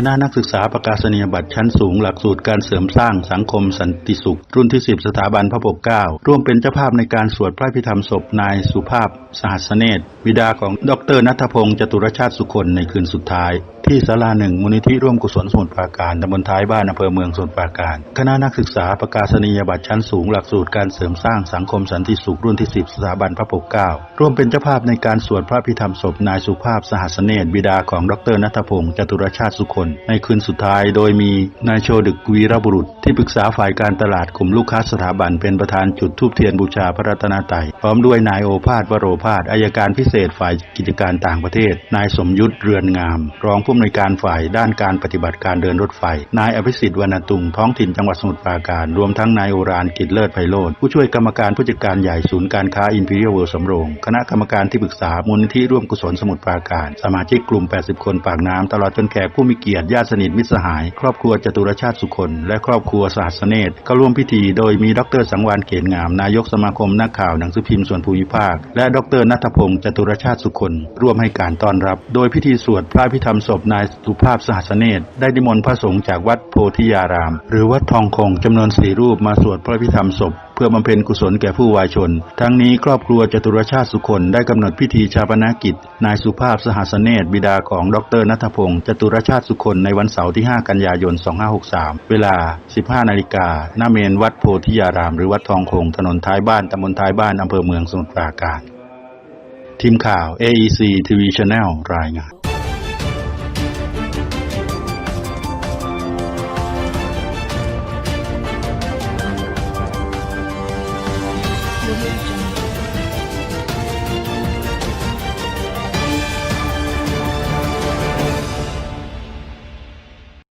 คณะนักศึกษาประกาศนียบัตรชั้นสูงหลักสูตรการเสริมสร้างสังคมสันติสุข รุ่นที่ 10 สถาบันพระปกเกล้าร่วมเป็นเจ้าภาพในการสวดพระพิธรรมศพนายสุภาพสหัสเนตรบิดาของดรนัทพงศ์จตุรชาติสุคนในคืนสุดท้ายที่ศาลาหนึ่งมูลนิธิร่วมกุศลสมุทรปราการตำบลท้ายบ้านอำเภอเมืองสมุทรปราการ คณะนักศึกษาประกาศนียบัตรชั้นสูงหลักสูตรการเสริมสร้างสังคมสันติสุขรุ่นที่ 10 สถาบันพระปกเกล้าร่วมเป็นเจ้าภาพในการสวดพระพิธรรมศพนายสุภาพสหัสเนตรบิดาของดรนัทพงศ์จตุรชาติสุคนในคืนสุดท้ายโดยมีนายโชดึกวีรบุรุษ ที่ปรึกษาฝ่ายการตลาดกลุ่มลูกค้าสถาบันเป็นประธานจุดทูบเทียนบูชาพระรัตนตรัยพร้อมด้วยนายโอภาสวโรภาสอายการพิเศษฝ่ายกิจการต่างประเทศ นายสมยุทธเรือนงาม รองผู้อำนวยการฝ่ายด้านการปฏิบัติการเดินรถไฟ นายอภิสิทธิ์วรรณตุงท้องถิ่นจังหวัดสมุทรปราการ รวมทั้งนายโอรานกิจเลิศไพโรธผู้ช่วยกรรมการผู้จัดการใหญ่ศูนย์การค้าอินพีเรียลเวิลด์สำโรง คณะกรรมการที่ปรึกษามูลนิธิร่วมกุศลสมุทรปราการ สมาชิกกลุ่ม 80 คนปากน้ำตลอดจนแขกผู้มีเกียรติญาติสนิทมิตรสหาย ครอบครัวจตุรชาติสุคน และครอบครัวสหัสเนตรก็ร่วมพิธีโดยมีดรสังวานเกณฑ์งาม นายกสมาคมนักข่าวหนังสือพิมพ์ส่วนภูมิภาค และดรนัทพงศ์จตุรชาติสุคน ร่วมให้การต้อนรับ โดยพิธีสวดพระพิธรรมศพนายสุภาพสหัสเนตรได้นิมนต์พระสงฆ์จากวัดโพธิยาราม หรือวัดทองคงจำนวนสี่รูปมาสวดพระพิธรรมศพ พื่อบำเพ็ญกุศลแก่ผู้วายชน ทั้งนี้ครอบครัวจตุรชาติสุคนได้กำหนดพิธีชาปนกิจ นายสุภาพสหัสเนตบิดาของดรนัทพงศ์จตุรชาติสุคนในวันเสาร์ที่ 5 กันยายน 2563 เวลา 15 นาฬิกาหน้าเมนวัดโพธิยาราม หรือวัดทองคงถนนท้ายบ้านตำบลท้ายบ้านอำเภอเมืองสมุทรปราการ ทีมข่าว AEC TV Channel รายงาน Movement.